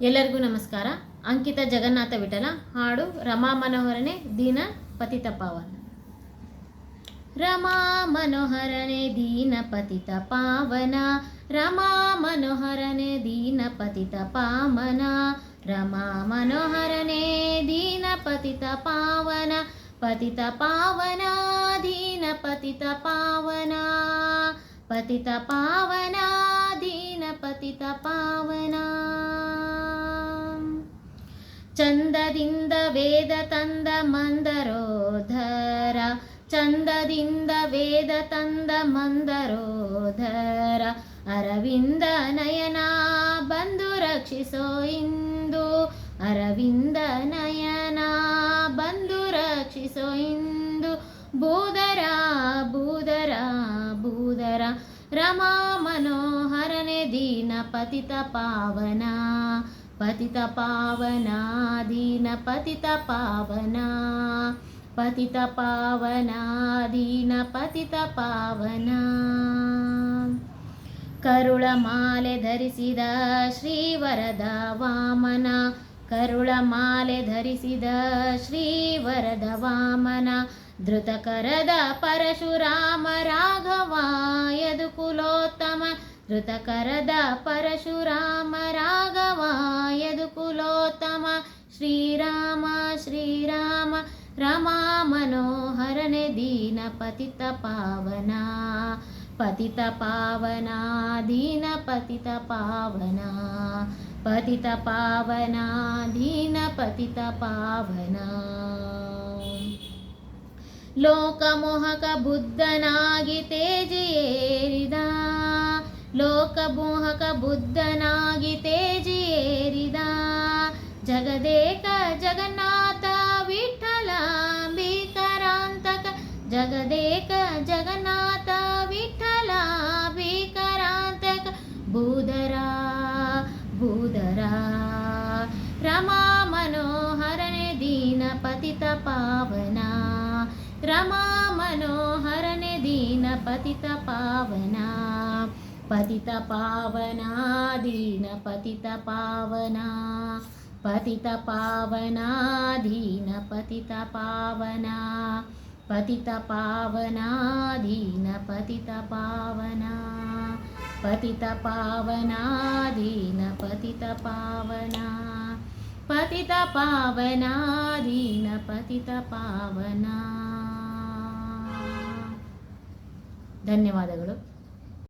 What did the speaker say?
ಎಲ್ಲರಿಗೂ ನಮಸ್ಕಾರ ಅಂಕಿತ ಜಗನ್ನಾಥ ವಿಠಲ ಹಾಡು ರಮಾ ಮನೋಹರನೆ ದೀನ ಪತಿತ ಪಾವನ ರಮಾ ಮನೋಹರನೆ ದೀನ ಪತಿತ ಪಾವನ ರಮಾ ಮನೋಹರನೆ ದೀನ ಪತಿತ ಪಾವನ ರಮಾ ಮನೋಹರನೆ ದೀನ ಪತಿತ ಪಾವನ ಪತಿತ ಪಾವನ ದೀನ ಪತಿತ ಪಾವನ ಪತಿತ ಪಾವನ ಚಂದದಿಂದ ವೇದ ತಂದ ಮಂದರೋಧರ. ಚಂದದಿಂದ ವೇದ ತಂದ ಮಂದರೋಧರ. ಅರವಿಂದ ನಯನ ಬಂದು ರಕ್ಷಿಸೋ ಇಂದು. ಅರವಿಂದ ನಯನ ಬಂದು ರಕ್ಷಿಸೋ ಇಂದು. ಬೂದರ ಬೂದರ ಬೂದರ ರಮಾ ಮನೋಹರನೆ ದೀನ ಪತಿತ ಪಾವನ. ಪತಿತ ಪಾವನ ದೀನ ಪತಿತ ಪಾವನ ಪತಿತ ಪಾವನ ದೀನ ಪತಿತ ಪಾವನ ಕರುಳ ಮಾಲೆ ಧರಿಸಿದ ಶ್ರೀವರದ ವಾಮನ ಕರುಳ ಮಾಲೆ ಧರಿಸಿದ ಶ್ರೀವರದ ವಾಮನ ಧೃತಕರದ ಪರಶುರಾಮ ರಾಘವ ಯದುಕುಲೋತ್ತಮ ಧೃತಕರದ ಪರಶುರಾಮ ಯದುಕುಲೋತ್ತಮ ಶ್ರೀರಾಮ ಶ್ರೀರಾಮ ರಮಾ ಮನೋಹರನೆ ದೀನ ಪತಿತ ಪಾವನ ಪತಿತ ಪಾವನ ದೀನ ಪತಿತ ಪಾವನ ಪತಿತ ಪಾವನ ದೀನ ಪತಿತ ಪಾವನ ಲೋಕಮೋಹಕ ಬುದ್ಧನಾಗಿ ತೇಜಿಯೇರಿದ ಲೋಕಮೋಹಕ ಬುದ್ಧನಾಗಿ ತೇಜಿಯೇರಿದ జగదేక జగన్నాథ విఠలాంబికరాంతక. జగదేక జగన్నాథ విఠలాంబికరాంతక. భూధరా భూధరా రమా మనోహరణ దీన పతిత పావనా. రమా మనోహరణ దీన పతిత పావనా. పతిత పావనా దీన పతిత పావనా. ಪತಿತ ಪಾವನಾದಿನ ಪತಿತ ಪಾವನಾ ಪತಿತಿತ ಪಾವನಾದಿನ ಪತಿತ ಪಾವನ ಪತಿತ ಪಾವನಾದಿನ ಪತಿತಿತ ಪಾವನ ಪತಿತ ಪಾವನಾದಿನ ಪತಿತ ಪಾವನ ಧನ್ಯವಾದಗಳು